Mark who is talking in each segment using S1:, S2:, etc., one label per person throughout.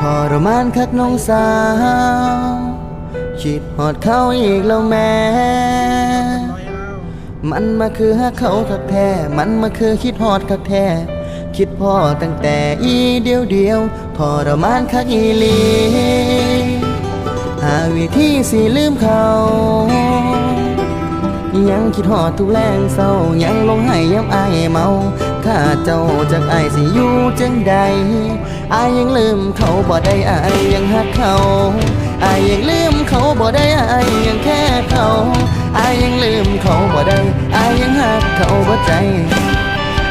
S1: ทรมานคักน้องสาว คิดหอดเขาอีกแล้วแม่ มันมาคือฮักเขาคักแท้ มันมาคือคิดฮอดคักแท้ คิดพ่อตั้งแต่อีเดียวเดียวทรมานคักอีลีหาวิธีสิลืมเขายังคิดหอดทุกแรงเศร้ายังลงให้ย้ำอายเมา ถ้าเจ้าจากอายสิอยู่จังใดอายยังลืมเขาบ่ได้อายยังหักเขาอายยังลืมเขาบ่ได้อายยังแค่เขาอายยังลืมเขาบ่ได้อายยังหักเขาบ่ใจ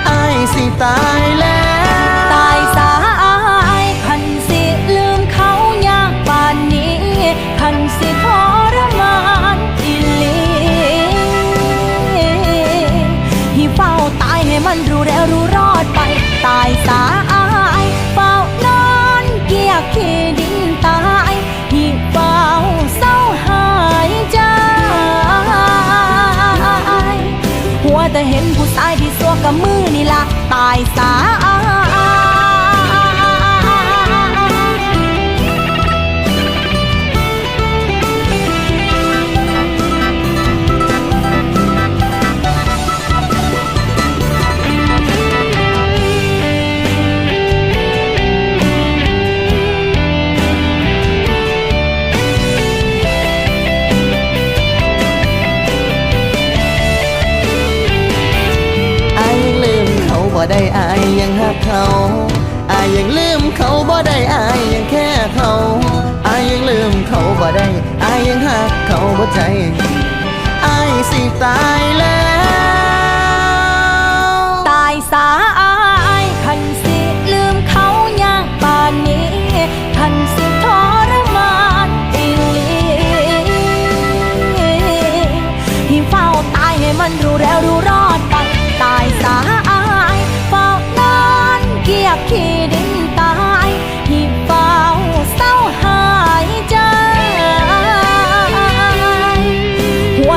S1: อายสิตายแล้ว
S2: มันรู้แล้วรู้รอดไป ตายสายเฝ้านอนเกียกขี้ดินตายให้เฝ้าเศร้าหายใจหัวแต่เห็นผู้ชายที่สัวกับมือนี่ละตายสา
S1: อ ได้อายยังหักเขาอายยังลืมเขาบ่ได้อายยังแค่เขาอายยังลืมเขาบ่ได้อายยังหักเขาบ่ใจอายสิตายแล้ว
S2: ตายสาอายคันสิลืมเขาย่ากป่านนี้คันสิทรมานอีหลีให้เฝ้าตายให้มันรู้แล้วรู้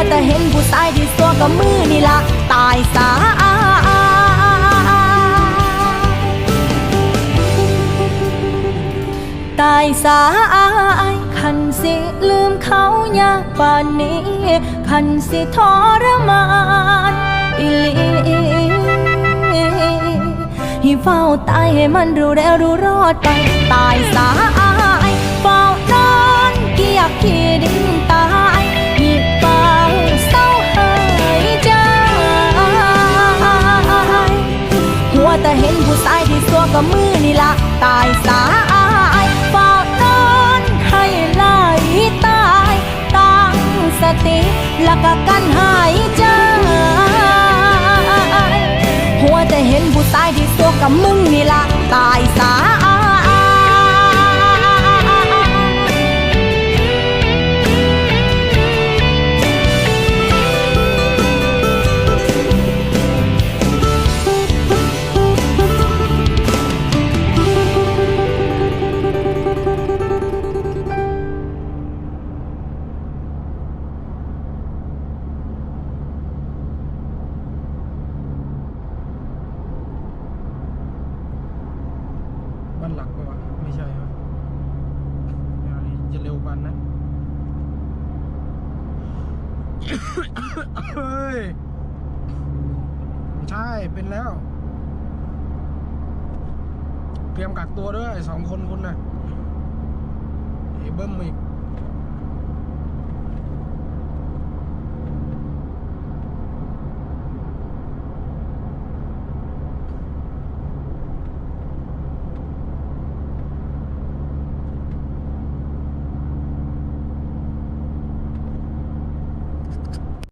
S2: แต่เห็นผู้ชายที่สัวกับมือนี่ละตายสาตายสายคันสิลืมเขายากป่านนี้ คันสิทรมานอีหลีให้เฝ้าตายให้มันรู้แล้วรู้รอดไปตายสา ตายสาอายเฝ้านอนให้ไหลตายตั้งสติแล้วก็กันหายใจหัวจะเห็นผู้ตายที่ตัวกับมึงนี่ละตายสาา
S3: นหลักก็ว่าไม่ใช่ครับจะเร็วปันนะเฮ้ยใช่เป็นแล้ว เตรียมกักตัวด้วยสองคนคุณนะไอ้เบิ้มอีก